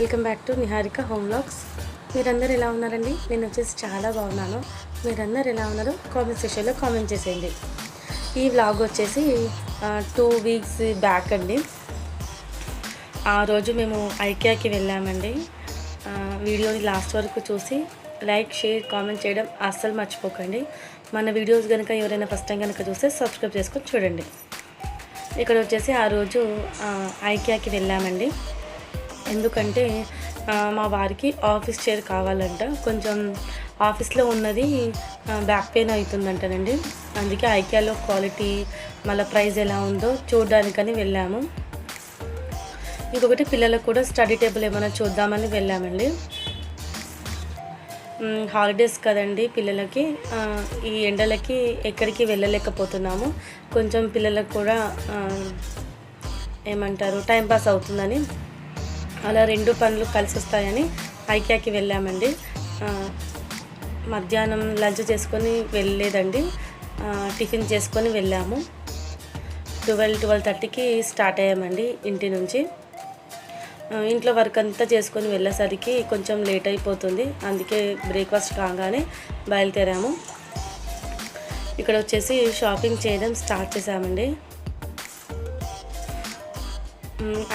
Welcome back to Niharika home blogs మీరందరూ ఎలా ఉన్నారండి? నేను వచ్చేసి చాలా బాగున్నాను. మీరందరూ ఎలా ఉన్నారో కామెంట్ సెక్షన్లో కామెంట్ చేసేయండి. ఈ వ్లాగ్ వచ్చేసి టూ వీక్స్ బ్యాక్ అండి. ఆ రోజు మేము ఐకియాకి వెళ్ళామండి. వీడియోని లాస్ట్ వరకు చూసి లైక్ షేర్ కామెంట్ చేయడం అస్సలు మర్చిపోకండి. మన వీడియోస్ కనుక ఎవరైనా ఫస్ట్ టైం కనుక చూస్తే సబ్స్క్రైబ్ చేసుకొని చూడండి. ఇక్కడ వచ్చేసి ఆ రోజు ఐక్యాకి ఐకియాకి వెళ్ళామండి. ఎందుకంటే మా వారికి ఆఫీస్ చైర్ కావాలంట. కొంచెం ఆఫీస్లో ఉన్నది బ్యాక్ పెయిన్ అవుతుందంటనండి. అందుకే ఐకియాలో క్వాలిటీ మళ్ళీ ప్రైస్ ఎలా ఉందో చూడడానికని వెళ్ళాము. ఇంకొకటి పిల్లలకు కూడా స్టడీ టేబుల్ ఏమైనా చూద్దామని వెళ్ళామండి. హాలిడేస్ కదండి పిల్లలకి. ఈ ఎండలకి ఎక్కడికి వెళ్ళలేకపోతున్నాము. కొంచెం పిల్లలకు కూడా ఏమంటారు టైం పాస్ అవుతుందని అలా రెండు పనులు కలిసి వస్తాయని ఐక్యాకి వెళ్ళామండి. మధ్యాహ్నం లంచ్ చేసుకొని వెళ్ళలేదండి. టిఫిన్ చేసుకొని వెళ్ళాము. ట్వెల్వ్ ట్వెల్వ్ థర్టీకి స్టార్ట్ అయ్యామండి ఇంటి నుంచి. ఇంట్లో వర్క్ అంతా చేసుకొని వెళ్ళేసరికి కొంచెం లేట్ అయిపోతుంది. అందుకే బ్రేక్ఫాస్ట్ కాగానే బయలుదేరాము. ఇక్కడ వచ్చేసి షాపింగ్ చేయడం స్టార్ట్ చేసామండి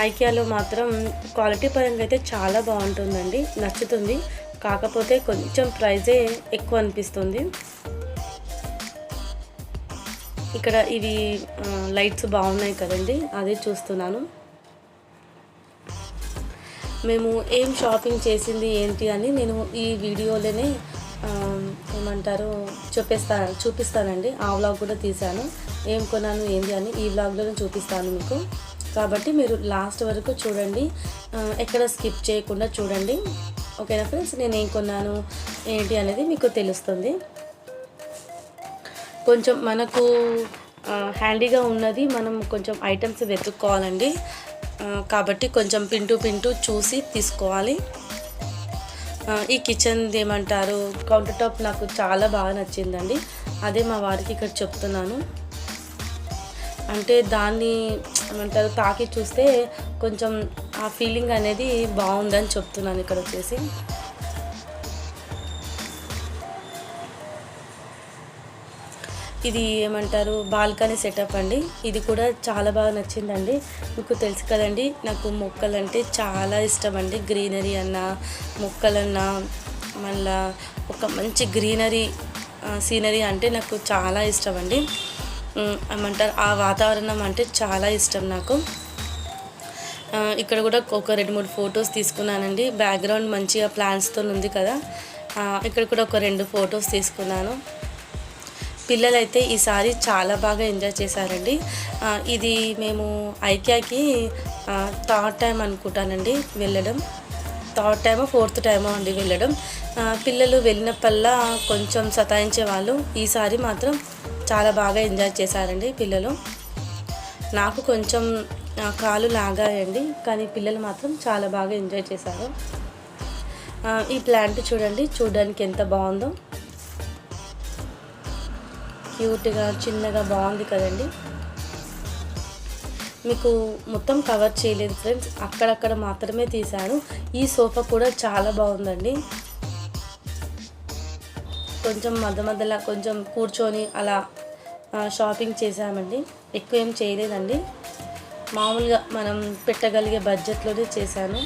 ఐకియాలో మాత్రం క్వాలిటీ పరంగా అయితే చాలా బాగుంటుందండి నచ్చుతుంది. కాకపోతే కొంచెం ప్రైజే ఎక్కువ అనిపిస్తుంది. ఇక్కడ ఇవి లైట్స్ బాగున్నాయి కదండి అదే చూస్తున్నాను. మేము ఏం షాపింగ్ చేసింది ఏంటి అని నేను ఈ వీడియోలోనే ఏమంటారు చూపిస్తా చూపిస్తానండి. ఆ వ్లాగ్ కూడా తీశాను. ఏం కొన్నాను ఏంటి అని ఈ వ్లాగ్లోనే చూపిస్తాను మీకు. కాబట్టి మీరు లాస్ట్ వరకు చూడండి. ఎక్కడ స్కిప్ చేయకుండా చూడండి. ఓకేనా ఫ్రెండ్స్ నేను ఏం కొన్నాను? ఏంటి అనేది మీకు తెలుస్తుంది. కొంచెం మనకు హ్యాండీగా ఉన్నది మనం కొంచెం ఐటమ్స్ వెతుక్కోవాలండి. కాబట్టి కొంచెం పింటూ పింటూ చూసి తీసుకోవాలి. ఈ కిచెన్ ఏమంటారు? కౌంటర్ టాప్ నాకు చాలా బాగా నచ్చిందండి. అదే మా వారికి ఇక్కడ చెప్తున్నాను. అంటే దాన్ని ఏమంటారు తాకి చూస్తే కొంచెం ఆ ఫీలింగ్ అనేది బాగుందని చెప్తున్నాను ఇక్కడ వచ్చేసి. ఇది ఏమంటారు బాల్కనీ సెటప్ అండి. ఇది కూడా చాలా బాగా నచ్చిందండి. మీకు తెలుసు కదండి నాకు మొక్కలు అంటే చాలా ఇష్టం అండి గ్రీనరీ అన్న మొక్కలన్నా మళ్ళా ఒక మంచి గ్రీనరీ సీనరీ అంటే నాకు చాలా ఇష్టం అండి ఏమంటారు ఆ వాతావరణం అంటే చాలా ఇష్టం నాకు. ఇక్కడ కూడా ఒక రెండు మూడు ఫొటోస్ తీసుకున్నానండి. బ్యాక్గ్రౌండ్ మంచిగా ప్లాంట్స్తో ఉంది కదా. ఇక్కడ కూడా ఒక రెండు ఫొటోస్ తీసుకున్నాను. పిల్లలైతే ఈసారి చాలా బాగా ఎంజాయ్ చేశారండి. ఇది మేము ఐక్యాకి థర్డ్ టైం అనుకుంటానండి వెళ్ళడం. థర్డ్ టైమ్ ఫోర్త్ టైమో అండి వెళ్ళడం. పిల్లలు వెళ్ళినప్పల్లా కొంచెం సతాయించే వాళ్ళు. ఈసారి మాత్రం చాలా బాగా ఎంజాయ్ చేశారండి పిల్లలు. నాకు కొంచెం కాలు లాగాయండి కానీ పిల్లలు మాత్రం చాలా బాగా ఎంజాయ్ చేశారు. ఈ ప్లాంట్ చూడండి చూడడానికి ఎంత బాగుందో. క్యూట్గా చిన్నగా బాగుంది కదండి. మీకు మొత్తం కవర్ చేయలేదు ఫ్రెండ్స్ అక్కడక్కడ మాత్రమే తీశాను. ఈ సోఫా కూడా చాలా బాగుందండి. కొంచెం మధ్య మధ్యలో కొంచెం కూర్చొని అలా షాపింగ్ చేసామండి ఎక్కువ ఏం చేయలేదండి. మామూలుగా మనం పెట్టగలిగే బడ్జెట్లోనే చేశాను.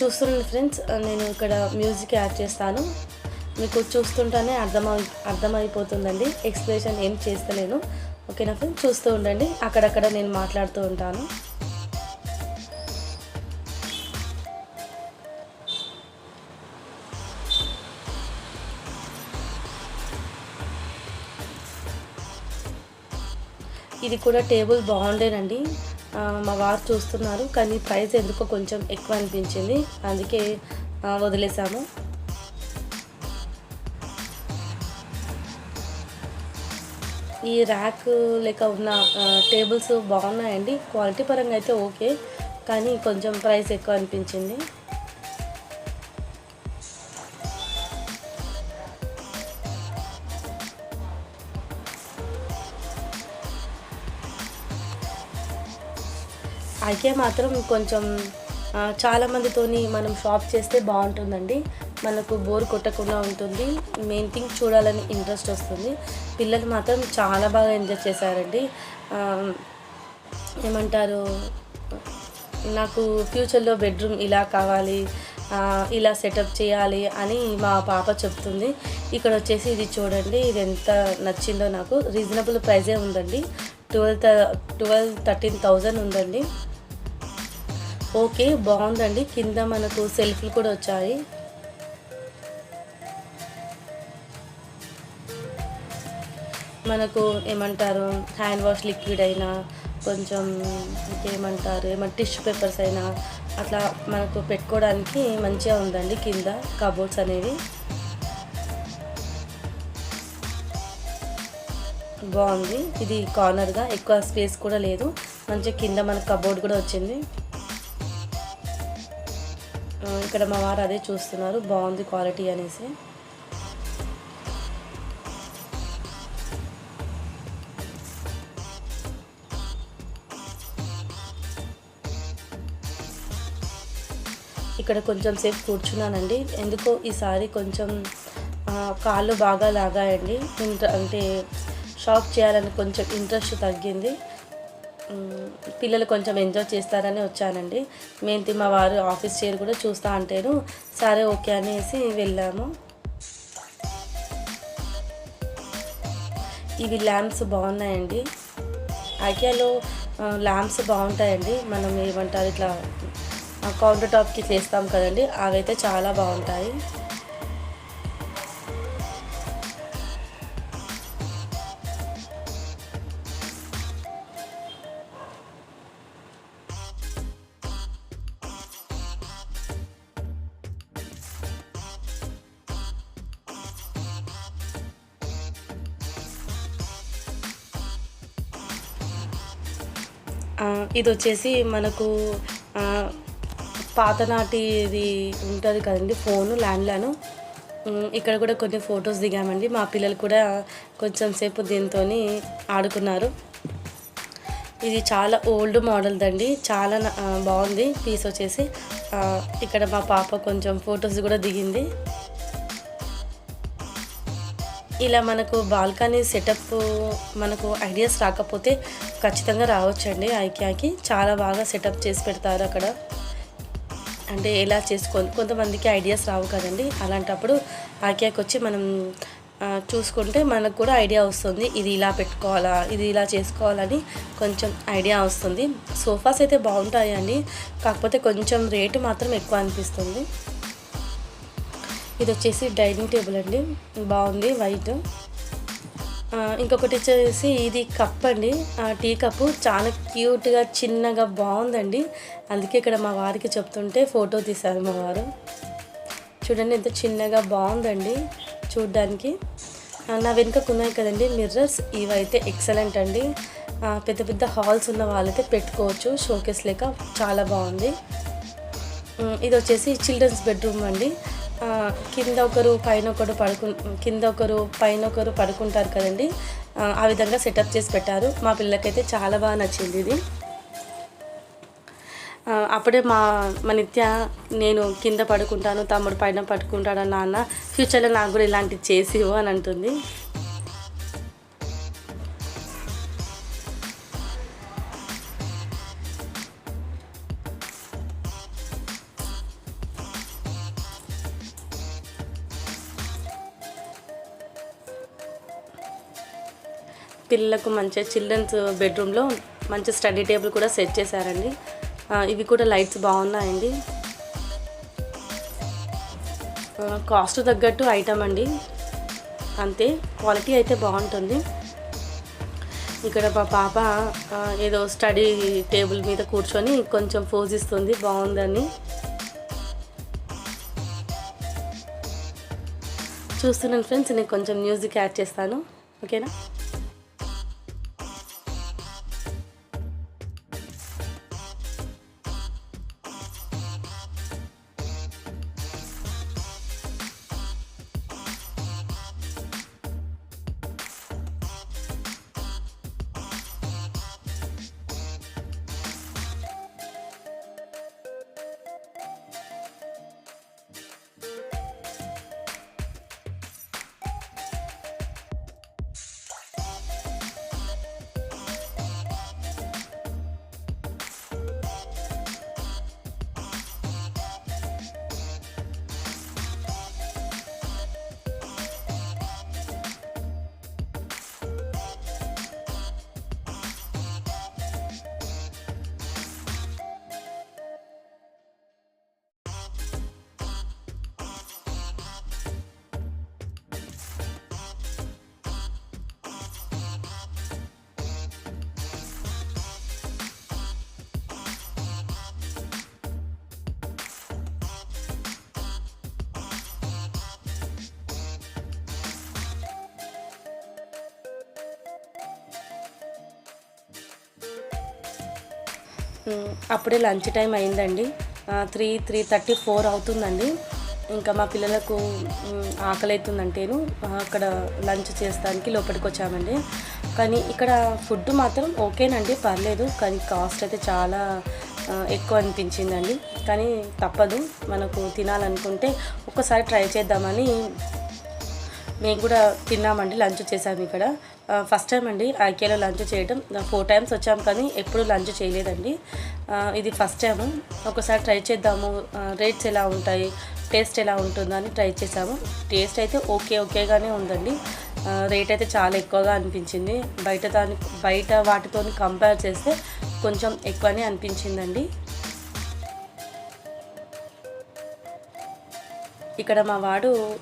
చూస్తున్నాను ఫ్రెండ్స్ నేను ఇక్కడ మ్యూజిక్ యాడ్ చేస్తాను. మీకు చూస్తుంటేనే అర్థమై అర్థమైపోతుందండి. ఎక్స్ప్లెనేషన్ ఏం చేస్తలేను. ఓకేనా ఫ్రెండ్స్ చూస్తూ ఉండండి. అక్కడక్కడ నేను మాట్లాడుతూ ఉంటాను. ఇది కూడా టేబుల్ బాగుండేనండి. మా వారు చూస్తున్నారు కానీ ప్రైస్ ఎందుకో కొంచెం ఎక్కువ అనిపించింది. అందుకే వదిలేసాము. ఈ ర్యాక్ లేక ఉన్న టేబుల్స్ బాగున్నాయండి. క్వాలిటీ పరంగా అయితే ఓకే కానీ కొంచెం ప్రైస్ ఎక్కువ అనిపించింది. అయితే మాత్రం కొంచెం చాలామందితోని మనం షాప్ చేస్తే బాగుంటుందండి. మనకు బోర్ కొట్టకుండా ఉంటుంది. మెయిన్ థింగ్ చూడాలని ఇంట్రెస్ట్ వస్తుంది. పిల్లలు మాత్రం చాలా బాగా ఎంజాయ్ చేశారండి. ఏమంటారు? నాకు ఫ్యూచర్లో బెడ్రూమ్ ఇలా కావాలి ఇలా సెటప్ చేయాలి అని మా పాప చెప్తుంది. ఇక్కడ వచ్చేసి ఇది చూడండి ఇది ఎంత నచ్చిందో నాకు. రీజనబుల్ ప్రైజే ఉందండి. ట్వెల్వ్ ట్వెల్వ్ థర్టీన్ థౌజండ్ ఉందండి. ఓకే బాగుందండి. కింద మనకు సెల్ఫ్లు కూడా వచ్చాయి. మనకు ఏమంటారు హ్యాండ్ వాష్ లిక్విడ్ అయినా కొంచెం ఇంకేమంటారు ఏమంటే టిష్యూ పేపర్స్ అయినా అట్లా మనకు పెట్టుకోవడానికి మంచిగా ఉందండి కింద కబోర్డ్స్ అనేవి. బాగుంది. ఇది కార్నర్గా ఎక్కువ స్పేస్ కూడా లేదు. మంచిగా కింద మనకు కబోర్డ్ కూడా వచ్చింది. ఇక్కడ మా వారు అదే చూస్తున్నారు బాగుంది క్వాలిటీ అనేసి. ఇక్కడ కొంచెం సేపు కూర్చున్నానండి. ఎందుకో ఈసారి కొంచెం కాళ్ళు బాగా లాగాయండి. అంటే షాప్ చేయాలని కొంచెం ఇంట్రెస్ట్ తగ్గింది. పిల్లలు కొంచెం ఎంజాయ్ చేస్తారని వచ్చానండి. మేము మా వారు ఆఫీస్ చైర్ కూడా చూస్తా అంటేను సరే ఓకే అనేసి వెళ్ళాము. ఇవి ల్యాంప్స్ బాగున్నాయండి. ఐకియాలో ల్యాంప్స్ బాగుంటాయండి. మనం ఏమంటారు ఇట్లా కౌంటర్ టాప్కి చేస్తాం కదండి. అవైతే చాలా బాగుంటాయి. ఇది వచ్చేసి మనకు పాతనాటి ఇది ఉంటుంది కదండి ఫోను ల్యాండ్లైన్. ఇక్కడ కూడా కొన్ని ఫొటోస్ దిగామండి. మా పిల్లలు కూడా కొంచెం సేపు దీంతో ఆడుకున్నారు. ఇది చాలా ఓల్డ్ మోడల్ దండి. చాలా బాగుంది పీస్ వచ్చేసి. ఇక్కడ మా పాప కొంచెం ఫొటోస్ కూడా దిగింది. ఇలా మనకు బాల్కనీ సెటప్ మనకు ఐడియాస్ రాకపోతే ఖచ్చితంగా రావచ్చండి. ఐక్యాకి చాలా బాగా సెటప్ చేసి పెడతారు అక్కడ. అంటే ఎలా చేసుకోవాలి? కొంతమందికి ఐడియాస్ రావు కదండి. అలాంటప్పుడు ఐక్యాకి వచ్చి మనం చూసుకుంటే మనకు కూడా ఐడియా వస్తుంది. ఇది ఇలా పెట్టుకోవాలా ఇది ఇలా చేసుకోవాలని కొంచెం ఐడియా వస్తుంది. సోఫాస్ అయితే బాగుంటాయండి. కాకపోతే కొంచెం రేటు మాత్రం ఎక్కువ అనిపిస్తుంది. ఇది వచ్చేసి డైనింగ్ టేబుల్ అండి. బాగుంది వైట్. ఇంకొకటి వచ్చేసి ఇది కప్ అండి. ఆ, టీ కప్పు చాలా క్యూట్గా చిన్నగా బాగుందండి. అందుకే ఇక్కడ మా వారికి చెప్తుంటే ఫోటో తీశారు మా వారు. చూడండి ఎంత చిన్నగా బాగుందండి చూడ్డానికి. నా వెనుకకు ఉన్నాయి కదండి మిర్రర్స్ ఇవైతే ఎక్సలెంట్ అండి. పెద్ద పెద్ద హాల్స్ ఉన్న వాళ్ళైతే పెట్టుకోవచ్చు షోకేస్ లేక చాలా బాగుంది. ఇది వచ్చేసి చిల్డ్రన్స్ బెడ్రూమ్ అండి. కింద ఒకరు పైన ఒకరు పడుకు కింద ఒకరు పైన ఒకరు పడుకుంటారు కదండి. ఆ, విధంగా సెటప్ చేసి పెట్టారు. మా పిల్లకైతే చాలా బాగా నచ్చింది ఇది. అప్పుడే మా మా నిత్య నేను కింద పడుకుంటాను తమ్ముడు పైన పడుకుంటాడు నాన్న ఫ్యూచర్లో నాకు కూడా ఇలాంటివి చేసి అని అంటుంది. పిల్లలకు మంచిగా చిల్డ్రన్స్ బెడ్రూమ్లో మంచి స్టడీ టేబుల్ కూడా సెట్ చేశారండి. ఇవి కూడా లైట్స్ బాగున్నాయండి. కాస్ట్ తగ్గట్టు ఐటమ్ అండి. అంతే క్వాలిటీ అయితే బాగుంటుంది. ఇక్కడ మా పాప ఏదో స్టడీ టేబుల్ మీద కూర్చొని కొంచెం పోజ్ ఇస్తుంది బాగుందని. చూస్తున్నాను ఫ్రెండ్స్ నేను కొంచెం మ్యూజిక్ యాడ్ చేస్తాను. ఓకేనా? అప్పుడే లంచ్ టైం అయిందండి. త్రీ త్రీ థర్టీ ఫోర్ అవుతుందండి. ఇంకా మా పిల్లలకు ఆకలి అవుతుందంటేను అక్కడ లంచ్ చేస్తానికి లోపలికి వచ్చామండి కానీ ఇక్కడ ఫుడ్ మాత్రం ఓకేనండి పర్లేదు. కానీ కాస్ట్ అయితే చాలా ఎక్కువ అనిపించిందండి. కానీ తప్పదు. మనకు తినాలనుకుంటే ఒక్కసారి ట్రై చేద్దామని మేము కూడా తిన్నామండి లంచ్ చేసాము ఇక్కడ. ఫస్ట్ టైం అండి ఐకేలో లంచ్ చేయడం ఫోర్ టైమ్స్ వచ్చాం కానీ ఎప్పుడు లంచ్ చేయలేదండి. ఇది ఫస్ట్ టైం ఒకసారి ట్రై చేద్దాము. రేట్స్ ఎలా ఉంటాయి టేస్ట్ ఎలా ఉంటుందో అని ట్రై చేసాము. టేస్ట్ అయితే ఓకే ఓకేగానే ఉందండి. రేట్ అయితే చాలా ఎక్కువగా అనిపించింది. బయట దాని బయట వాటితో కంపేర్ చేస్తే కొంచెం ఎక్కువనే అనిపించిందండి. ఇక్కడ మా వాడు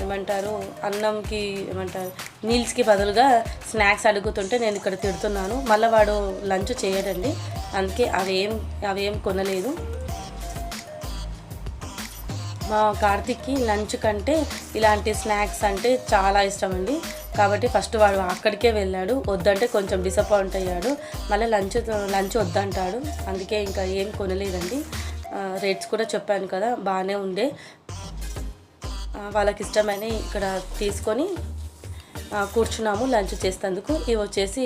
ఏమంటారు అన్నంకి ఏమంటారు మీల్స్కి బదులుగా స్నాక్స్ అడుగుతుంటే నేను ఇక్కడ తిడుతున్నాను. మళ్ళీ వాడు లంచ్ చేయడండి. అందుకే అవేం అవేం కొనలేదు. మా కార్తిక్కి లంచ్ కంటే ఇలాంటి స్నాక్స్ అంటే చాలా ఇష్టం అండి కాబట్టి ఫస్ట్ వాడు అక్కడికే వెళ్ళాడు. వద్దంటే కొంచెం డిసప్పాయింట్ అయ్యాడు. మళ్ళీ లంచ్ లంచ్ వద్దంటాడు. అందుకే ఇంకా ఏం కొనలేదండి. రేట్స్ కూడా చెప్పాను కదా బాగానే ఉండే. వాళ్ళకి ఇష్టమైన ఇక్కడ తీసుకొని కూర్చున్నాము లంచ్ చేసేందుకు ఇవి వచ్చేసి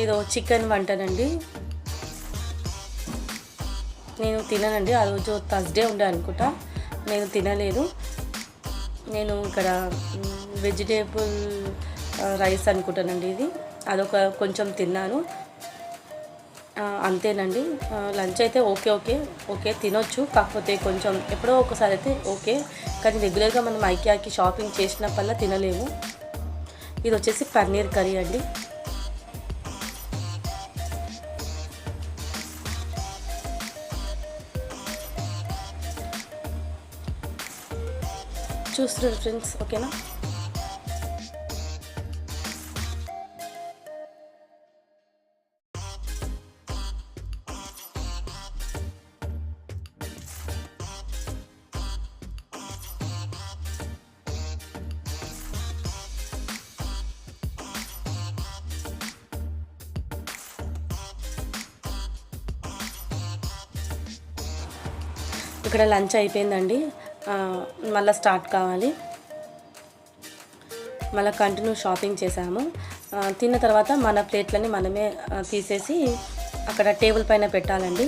ఏదో చికెన్ వంటనండి. నేను తిననండి ఆ రోజు థర్స్డే ఉండే అనుకుంటా. నేను తినలేదు. నేను ఇక్కడ వెజిటేబుల్ రైస్ అనుకుంటానండి ఇది. అదొక కొంచెం తిన్నాను. అంతేనండి. లంచ్ అయితే ఓకే ఓకే ఓకే తినొచ్చు. కాకపోతే కొంచెం ఎప్పుడో ఒకసారి అయితే ఓకే. కానీ రెగ్యులర్గా మనం ఐకియాకి షాపింగ్ చేసినప్పుడల్లా తినలేము. ఇది వచ్చేసి పన్నీర్ కర్రీ అండి. చూస్తున్నారు ఫ్రెండ్స్ ఓకేనా? ఇక్కడ లంచ్ అయిపోయిందండి. మళ్ళీ స్టార్ట్ కావాలి. మళ్ళీ కంటిన్యూ షాపింగ్ చేసాము తిన్న తర్వాత మన ప్లేట్లని మనమే తీసేసి అక్కడ టేబుల్ పైన పెట్టాలండి.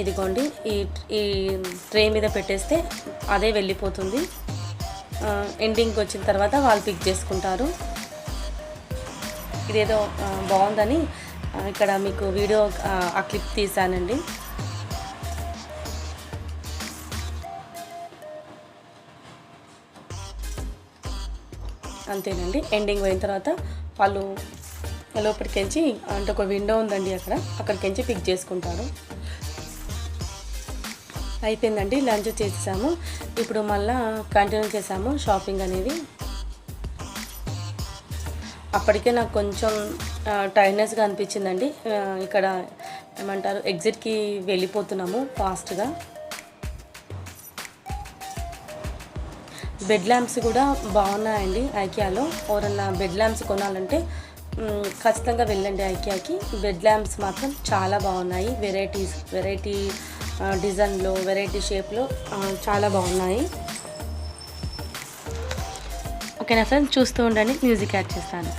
ఇదిగోండి ఈ ఈ ట్రే మీద పెట్టేస్తే అదే వెళ్ళిపోతుంది. ఎండింగ్కి వచ్చిన తర్వాత వాళ్ళు పిక్ చేసుకుంటారు. ఇదేదో బాగుందని ఇక్కడ మీకు వీడియో ఆ, ఆ క్లిప్ తీసానండి అంతేనండి. ఎండింగ్ పోయిన తర్వాత వాళ్ళు లోపలికించి అంటే ఒక విండో ఉందండి అక్కడ. అక్కడికించి పిక్ చేసుకుంటారు. అయిపోయిందండి. లంచ్ చేసేసాము. ఇప్పుడు మళ్ళా కంటిన్యూ చేసాము. షాపింగ్ అనేది. అప్పటికే నాకు కొంచెం టైర్నెస్గా అనిపించిందండి. ఇక్కడ ఏమంటారు ఎగ్జిట్కి వెళ్ళిపోతున్నాము ఫాస్ట్గా బెడ్ ల్యాంప్స్ కూడా బాగున్నాయండి ఐకియాలో. ఎవరన్నా బెడ్ ల్యాంప్స్ కొనాలంటే ఖచ్చితంగా వెళ్ళండి ఐకియాకి. బెడ్ ల్యాంప్స్ మాత్రం చాలా బాగున్నాయి. వెరైటీస్ వెరైటీ డిజైన్లో వెరైటీ షేప్లో చాలా బాగున్నాయి. ఓకేనా ఫ్రెండ్స్? చూస్తూ ఉండండి. మ్యూజిక్ యాడ్ చేస్తాను.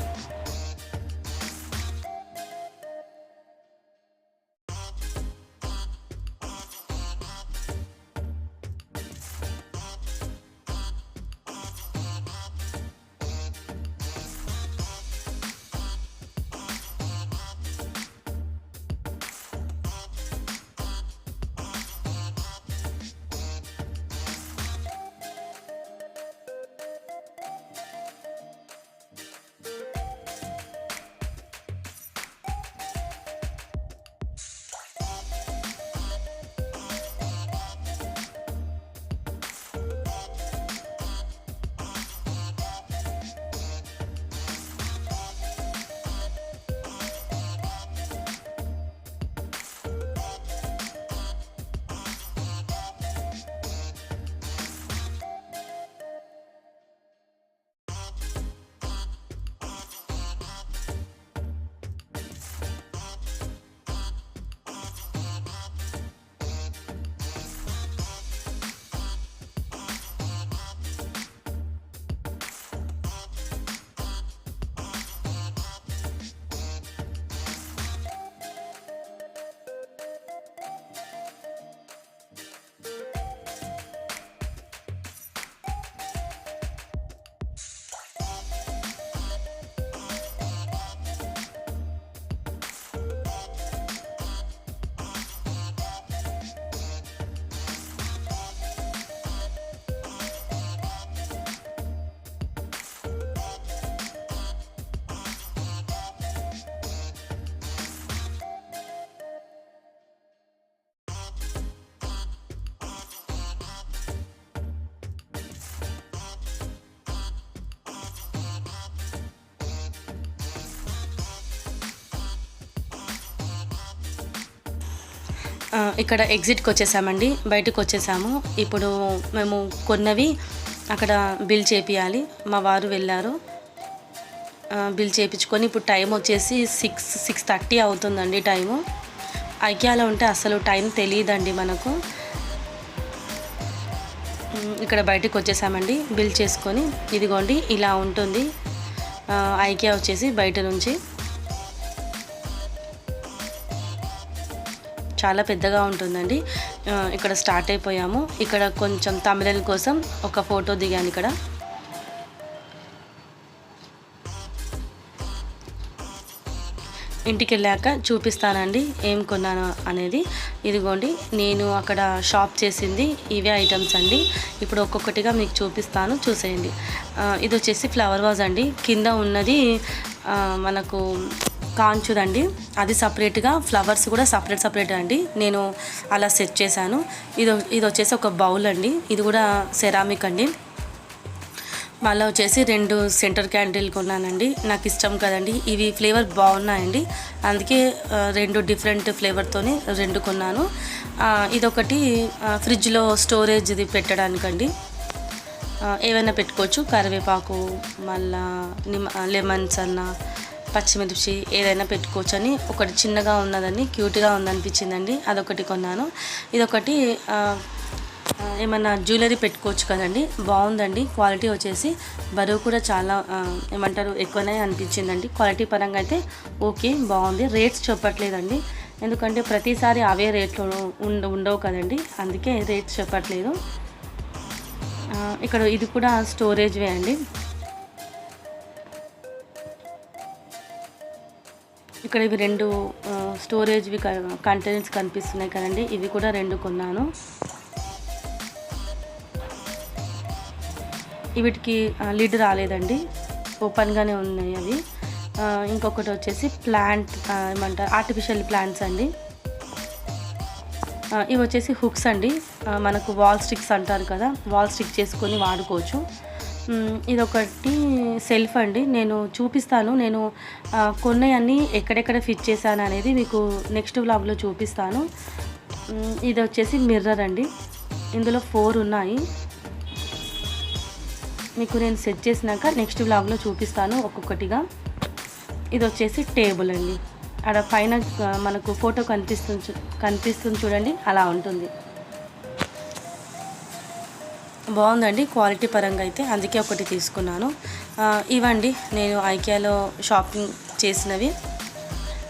ఇక్కడ ఎగ్జిట్కి వచ్చేసామండి. బయటకు వచ్చేసాము. ఇప్పుడు మేము కొన్నవి అక్కడ బిల్ చేపియాలి. మా వారు వెళ్ళారు. బిల్ చేయించుకొని ఇప్పుడు టైం వచ్చేసి సిక్స్ సిక్స్ థర్టీ అవుతుందండి టైము ఐక్యాలో ఉంటే అసలు టైం తెలియదండి మనకు. ఇక్కడ బయటకు వచ్చేసామండి. బిల్ చేసుకొని ఇదిగోండి ఇలా ఉంటుంది. ఐక్యా ఐకియా వచ్చేసి బయట నుంచి. చాలా పెద్దగా ఉంటుందండి. ఇక్కడ స్టార్ట్ అయిపోయాము. ఇక్కడ కొంచెం తమిళన్ కోసం ఒక ఫోటో దిగాను ఇక్కడ. ఇంటికి వెళ్ళాక చూపిస్తానండి ఏం కొన్నాను అనేది. ఇదిగోండి నేను అక్కడ షాప్ చేసింది ఇవే ఐటమ్స్ అండి. ఇప్పుడు ఒక్కొక్కటిగా మీకు చూపిస్తాను చూసేయండి. ఇది వచ్చేసి ఫ్లవర్ వాజ్ అండి. కింద ఉన్నది మనకు మనకు కాంచుదండి. అది సపరేట్గా ఫ్లవర్స్ కూడా సపరేట్ సపరేట్ అండి. నేను అలా సెట్ చేశాను. ఇది ఇది వచ్చేసి ఒక బౌల్ అండి. ఇది కూడా సెరామిక్ అండి. మళ్ళీ వచ్చేసి రెండు సెంటర్ క్యాండిల్ కొన్నానండి. నాకు ఇష్టం కదండి. ఇవి ఫ్లేవర్ బాగున్నాయండి. అందుకే రెండు డిఫరెంట్ ఫ్లేవర్తోనే రెండు కొన్నాను. ఇదొకటి ఫ్రిడ్జ్లో ఫ్రిడ్జ్లో స్టోరేజ్ది పెట్టడానికండి. ఏమైనా ఏవైనా పెట్టుకోవచ్చు. కరివేపాకు మళ్ళా నిమ్మ లెమన్స్ అన్న పచ్చిమిర్చి ఏదైనా పెట్టుకోవచ్చు అని ఒకటి చిన్నగా ఉన్నదని క్యూట్గా ఉందనిపించిందండి. అదొకటి కొన్నాను. ఇదొకటి ఏమన్నా జ్యువెలరీ పెట్టుకోవచ్చు కదండి. బాగుందండి. క్వాలిటీ వచ్చేసి బరువు కూడా చాలా ఏమంటారు ఎక్కువనే అనిపించిందండి. క్వాలిటీ పరంగా అయితే ఓకే బాగుంది. రేట్స్ చెప్పట్లేదండి. ఎందుకంటే ప్రతిసారి అవే రేట్లు ఉండ ఉండవు కదండి. అందుకే రేట్స్ చెప్పట్లేదు. ఇక్కడ ఇది కూడా స్టోరేజ్వే అండి. ఇక్కడ ఇవి రెండు స్టోరేజ్వి కంటైనర్స్ కనిపిస్తున్నాయి కదండి. ఇవి కూడా రెండు కొన్నాను. వీటికి లిడ్ రాలేదండి. ఓపెన్గానే ఉన్నాయి అవి. ఇంకొకటి వచ్చేసి ప్లాంట్ ఏమంటారు ఆర్టిఫిషియల్ ప్లాంట్స్ అండి. ఇవి వచ్చేసి హుక్స్ అండి. మనకు వాల్ స్టిక్స్ అంటారు కదా వాల్ స్టిక్ చేసుకొని వాడుకోవచ్చు. ఇదొకటి సెల్ఫ్ అండి. నేను చూపిస్తాను. నేను ఆ, కొన్నవన్నీ ఎక్కడెక్కడ ఫిట్ చేశాను అనేది మీకు నెక్స్ట్ వ్లాగ్లో చూపిస్తాను. ఇది వచ్చేసి మిర్రర్ అండి. ఇందులో ఫోర్ ఉన్నాయి. మీకు నేను సెట్ చేసినాక నెక్స్ట్ వ్లాగ్లో చూపిస్తాను ఒక్కొక్కటిగా. ఇది వచ్చేసి టేబుల్ అండి. ఆడ పైన మనకు ఫోటో కనిపిస్తుంది కనిపిస్తుంది చూడండి. అలా ఉంటుంది. బాగుందండి క్వాలిటీ పరంగా అయితే అందుకే ఒకటి తీసుకున్నాను. ఇవండి నేను ఐకియాలో షాపింగ్ చేసినవి.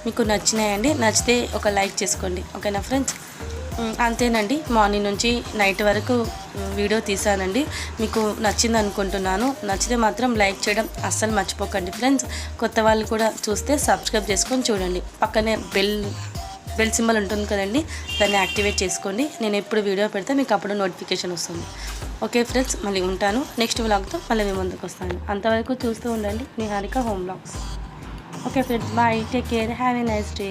మీకు నచ్చినాయండి నచ్చితే ఒక లైక్ చేసుకోండి ఓకేనా ఫ్రెండ్స్? అంతేనండి మార్నింగ్ నుంచి నైట్ వరకు వీడియో తీసానండి. మీకు నచ్చింది అనుకుంటున్నాను నచ్చితే మాత్రం లైక్ చేయడం అస్సలు మర్చిపోకండి ఫ్రెండ్స్. కొత్త వాళ్ళు కూడా చూస్తే సబ్స్క్రైబ్ చేసుకొని చూడండి. పక్కనే బెల్ బెల్ సింబల్ ఉంటుంది కదండి దాన్ని యాక్టివేట్ చేసుకోండి. నేను ఎప్పుడు వీడియో పెడితే మీకు అప్పుడు నోటిఫికేషన్ వస్తుంది. ఓకే ఫ్రెండ్స్ మళ్ళీ ఉంటాను. నెక్స్ట్ వ్లాగ్తో మళ్ళీ మీ ముందుకు వస్తాను. అంతవరకు చూస్తూ ఉండండి. Niharika home blogs okay friends bye. Take care. Have a nice day.